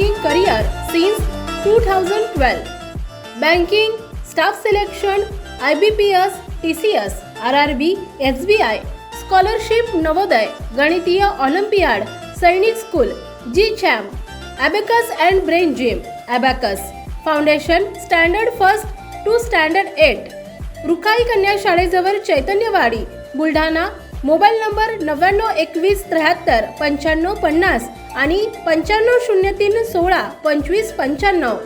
banking career since 2012. Banking, staff selection, IBPS, TCS, RRB, SBI, scholarship Navodaya गणितीय olympiad सैनिक school G charm abacus and brain gym abacus foundation standard first to standard eight Rukhai कन्या शाळेजवळ Chaitanyawadi Buldhana mobile number नव्याण्णव एकवीस त्र्याहत्तर पंच्याण्णव पन्नास आणि पंच्याण्णव शून्य तीन सोळा पंचवीस पंच्याण्णव.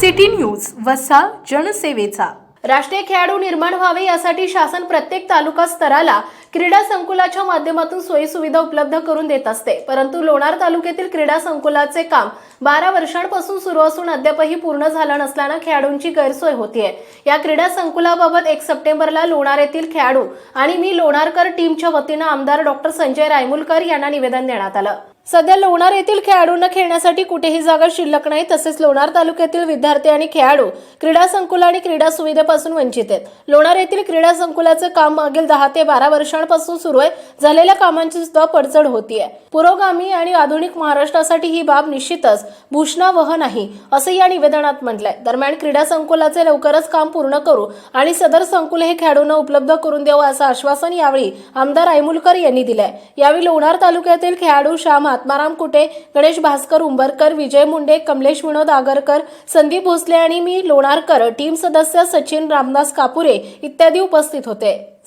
सिटी न्यूज वसा जनसेवेचा. राष्ट्रीय खेळाडू निर्माण व्हावे यासाठी शासन प्रत्येक तालुका स्तराला क्रीडा संकुलाच्या माध्यमातून सोयीसुविधा उपलब्ध करून देत असते. परंतु लोणार तालुक्यातील क्रीडा संकुलाचे काम बारा वर्षांपासून सुरू असून अद्यापही पूर्ण झालं नसल्यानं खेळाडूंची गैरसोय होतीये. या क्रीडा संकुलाबाबत एक सप्टेंबरला लोणार येथील खेळाडू आणि मी लोणारकर टीमच्या वतीनं आमदार डॉक्टर संजय रायमुलकर यांना निवेदन देण्यात आलं. सध्या लोणार येथील खेळाडूंना खेळण्यासाठी कुठेही जागा शिल्लक नाही तसेच लोणार तालुक्यातील विद्यार्थी आणि खेळाडू क्रीडा संकुल आणि क्रीडा सुविधेपासून वंचित आहेत. लोणार येथील क्रीडा संकुलाचं काम मागील दहा ते बारा वर्षांपासून सुरू आहे. झालेल्या कामांची सुद्धा पडचड होतीये. पुरोगामी आणि आधुनिक महाराष्ट्रासाठी ही बाब निश्चितच भूषणावह नाही असं या निवेदनात म्हटलंय. दरम्यान क्रीडा संकुलाचे लवकरच काम पूर्ण करू आणि सदर संकुल हे खेळाडूंना उपलब्ध करून देऊ असं आश्वासन यावेळी आमदार आयमुलकर यांनी दिलंय. यावेळी लोणार तालुक्यातील खेळाडू श्याम आत्माराम कुटे गणेश भास्कर उंबरकर विजय मुंडे कमलेश विनोद आगरकर संदीप भोसले आणि मी लोणारकर टीम सदस्य सचिन रामदास कापुरे इत्यादी उपस्थित होते.